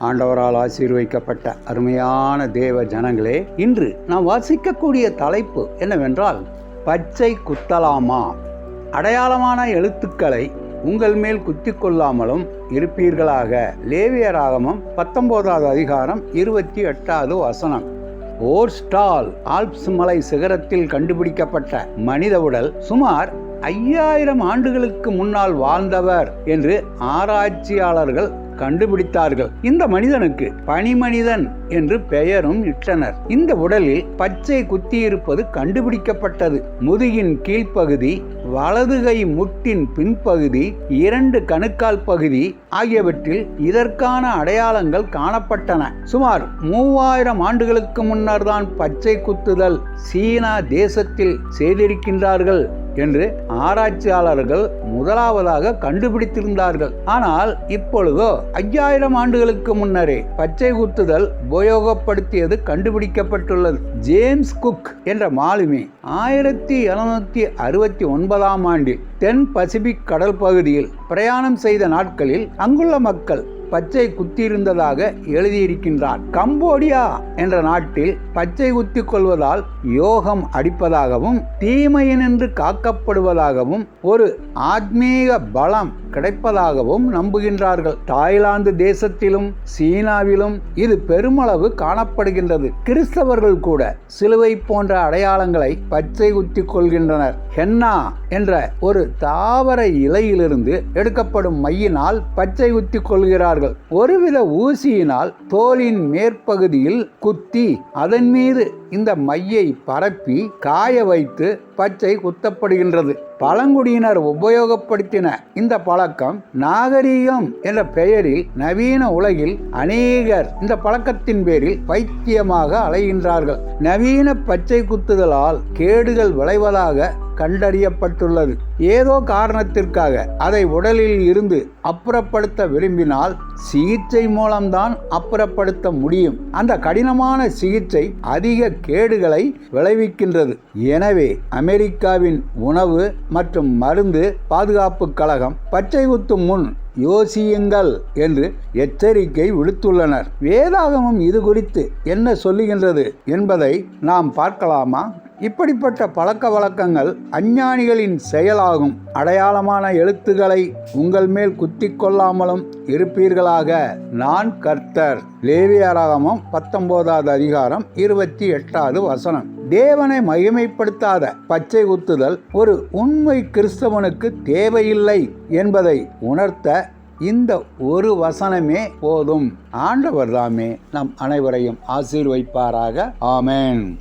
ஆண்டவரால் ஆசீர்வைக்கப்பட்ட அருமையான தேவ ஜனங்களே இன்று நாம் வாசிக்கக்கூடிய தலைப்பு என்னவென்றால் பச்சை குத்தலாமா? அடையாளமான எழுத்துக்களை உங்கள் மேல் குத்தி கொள்ளாமலும் இருப்பீர்களாக. லேவியராகமம் பத்தொன்பதாவது அதிகாரம் இருபத்தி எட்டாவது வசனம். ஓர்ஸ்டால் ஆல்ப்ஸ் மலை சிகரத்தில் கண்டுபிடிக்கப்பட்ட மனித உடல் சுமார் ஐயாயிரம் ஆண்டுகளுக்கு முன்னால் வாழ்ந்தவர் என்று ஆராய்ச்சியாளர்கள் கண்டுபிடித்தார்கள். இந்த மனிதனுக்கு பனிமனிதன் என்று பெயரும் இட்டனர் இந்த உடலில் பச்சை குத்தியிருப்பது கண்டுபிடிக்கப்பட்டது. முதுகின் கீழ்ப்பகுதி வலதுகை முட்டின் பின்பகுதி இரண்டு கணுக்கால் பகுதி ஆகியவற்றில் இதற்கான அடையாளங்கள் காணப்பட்டன. சுமார் மூவாயிரம் ஆண்டுகளுக்கு முன்னர் தான் பச்சை குத்துதல் சீனா தேசத்தில் செய்திருக்கின்றார்கள் என்று ஆராய்ச்சியாளர்கள் முதலாவதாக கண்டுபிடித்திருந்தார்கள். ஆனால் இப்பொழுதோ ஐயாயிரம் ஆண்டுகளுக்கு முன்னரே பச்சை குத்துதல் உபயோகப்படுத்தியது கண்டுபிடிக்கப்பட்டுள்ளது. ஜேம்ஸ் குக் என்ற மாலுமி ஆயிரத்தி எழுநூத்தி அறுபத்தி ஒன்பதாம் ஆண்டில் தென் பசிபிக் கடல் பகுதியில் பிரயாணம் செய்த நாட்களில் அங்குள்ள மக்கள் பச்சை குத்தியிருந்ததாக எழுதியிருக்கின்றார். கம்போடியா என்ற நாட்டில் பச்சை குத்தி கொள்வதால் யோகம் அடிப்பதாகவும் தீமையினின்று காக்கப்படுவதாகவும் ஒரு ஆத்மீக பலம் கிடைப்பதாகவும் நம்புகின்றார்கள். தாய்லாந்து தேசத்திலும் சீனாவிலும் இது பெருமளவு காணப்படுகின்றது. கிறிஸ்தவர்கள் கூட சிலுவை போன்ற அடையாளங்களை பச்சை குத்தி கொள்கின்றனர் ஹென்னா என்ற ஒரு தாவர இலையிலிருந்து எடுக்கப்படும் மையினால் பச்சை குத்தி கொள்கிறார்கள். ஒருவித ஊசியினால் தோலின் மேற்பகுதியில் குத்தி அதன் மீது இந்த மையை பரப்பி காய வைத்து பச்சை குத்தப்படுகின்றது. பழங்குடியினர் உபயோகப்படுத்தின இந்த பழக்கம் நாகரீகம் என்ற பெயரில் நவீன உலகில் அநேகர் இந்த பழக்கத்தின் பேரில் பைத்தியமாக அலைகின்றார்கள். நவீன பச்சை குத்துதலால் கேடுகள் விளைவதாக கண்டறியப்பட்டுள்ளது. ஏதோ காரணத்திற்காக அதை உடலில் இருந்து அப்புறப்படுத்த விரும்பினால் சிகிச்சை மூலம்தான் அப்புறப்படுத்த முடியும். அந்த கடினமான சிகிச்சை அதிக கேடுகளை விளைவிக்கின்றது. எனவே அமெரிக்காவின் உணவு மற்றும் மருந்து பாதுகாப்பு கழகம் பச்சை குத்தும் முன் யோசியுங்கள் என்று எச்சரிக்கை விடுத்துள்ளனர். வேதாகமம் இது குறித்து என்ன சொல்லுகின்றது என்பதை நாம் பார்க்கலாமா? இப்படிப்பட்ட பழக்க வழக்கங்கள் அஞ்ஞானிகளின் செயலாகும். அடையாளமான எழுத்துக்களை உங்கள் மேல் குத்தி கொள்ளாமலும் இருப்பீர்களாக. நான் கர்த்தர். லேவியராகமம் பத்தொன்பதாவது அதிகாரம் இருபத்தி எட்டாவது வசனம். தேவனை மகிமைப்படுத்தாத பச்சை குத்துதல் ஒரு உண்மை கிறிஸ்தவனுக்கு தேவையில்லை என்பதை உணர்த்த இந்த ஒரு வசனமே போதும். ஆண்டவர் தாமே நம் அனைவரையும் ஆசீர்வைப்பாராக. ஆமேன்.